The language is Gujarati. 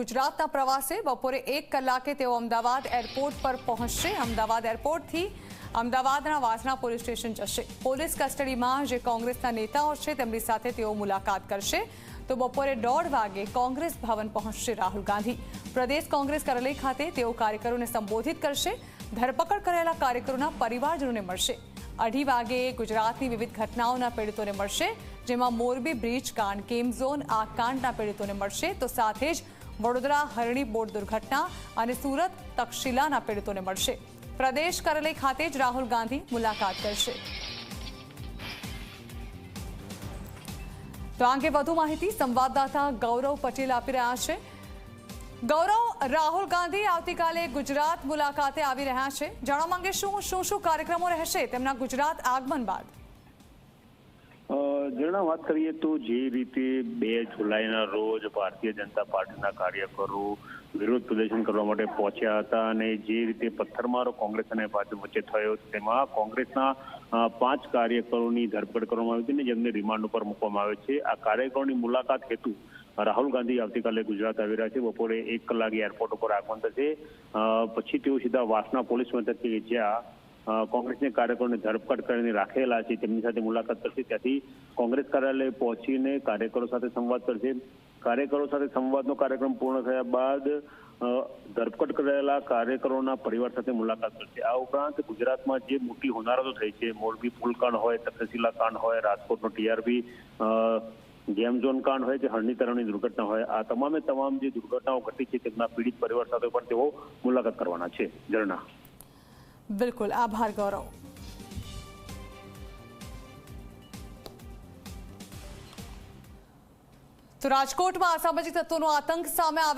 ગુજરાતના પ્રવાસે બપોરે એક કલાકે તેઓ અમદાવાદ એરપોર્ટ પર પહોંચશે અમદાવાદ એરપોર્ટથી અમદાવાદના વાસણા પોલીસ સ્ટેશન જશે પોલીસ કસ્ટડીમાં જે કોંગ્રેસના નેતાઓ છે તેમની સાથે તેઓ મુલાકાત કરશે તો બપોરે દોઢ વાગે કોંગ્રેસ ભવન પહોંચશે રાહુલ ગાંધી પ્રદેશ કોંગ્રેસ કાર્યાલય ખાતે તેઓ કાર્યકરોને સંબોધિત કરશે ધરપકડ કરેલા કાર્યકરોના પરિવારજનોને મળશે અઢી વાગે ગુજરાતની વિવિધ ઘટનાઓના પીડિતોને મળશે જેમાં મોરબી બ્રિજ કાંડ કેમ ઝોન આ કાંડના પીડિતોને મળશે તો સાથે જ વડોદરા હરણી બોટ દુર્ઘટના અને સુરત તક્ષશિલાના પીડિતોને મળશે. પ્રદેશ કાર્યાલય ખાતે જ રાહુલ ગાંધી મુલાકાત કરશે. તો આ અંગે વધુ માહિતી સંવાદદાતા ગૌરવ પટેલ આપી રહ્યા છે. ગૌરવ, રાહુલ ગાંધી આવતીકાલે ગુજરાત મુલાકાતે આવી રહ્યા છે. જાણવા માંગે શું શું શું કાર્યક્રમો રહેશે તેમના ગુજરાત આગમન બાદ? જણા વાત કરીએ તો જે રીતે બે જુલાઈના રોજ ભારતીય જનતા પાર્ટીના કાર્યકરો વિરોધ પ્રદર્શન કરવા માટે પહોંચ્યા હતા અને જે રીતે પથ્થરમારો કોંગ્રેસ અને ભાજપ વચ્ચે થયો, તેમાં કોંગ્રેસના પાંચ કાર્યકરોની ધરપકડ કરવામાં આવી હતી ને જેમને રિમાન્ડ ઉપર મૂકવામાં આવે છે. આ કાર્યકરોની મુલાકાત હેતુ રાહુલ ગાંધી આવતીકાલે ગુજરાત આવી રહ્યા છે. બપોરે એક કલાકે એરપોર્ટ ઉપર આગમન થશે. પછી તેઓ સીધા વાસના પોલીસ મથકે જ્યાં કોંગ્રેસના કાર્યકરોને ધરપકડ કરીને રાખેલા છે, તેમની સાથે મુલાકાત કરશે. ત્યાંથી કોંગ્રેસ કાર્યાલય પહોંચીને કાર્યકરો સાથે સંવાદ કરશે. કાર્યકરો સાથે સંવાદનો કાર્યક્રમ પૂર્ણ થયા બાદ ધરપકડ કરેલા કાર્યકરોના પરિવાર સાથે મુલાકાત કરશે. આ ઉપરાંત ગુજરાતમાં જે મોટી હોનારતો થઈ છે, મોરબી પુલકાંડ હોય તક્ષશિલા કાંડ હોય, રાજકોટનો ટીઆરબી ગેમ ઝોન કાંડ હોય કે તરણની દુર્ઘટના હોય, આ તમામે તમામ જે દુર્ઘટનાઓ ઘટી છે, તેમના પીડિત પરિવાર સાથે પણ તેઓ મુલાકાત કરવાના છે. ઝરણા. બિલકુલ આભાર ગૌરવ તો રાજકોટમાં અસામાજિક તત્વોનો આતંક સામે આવે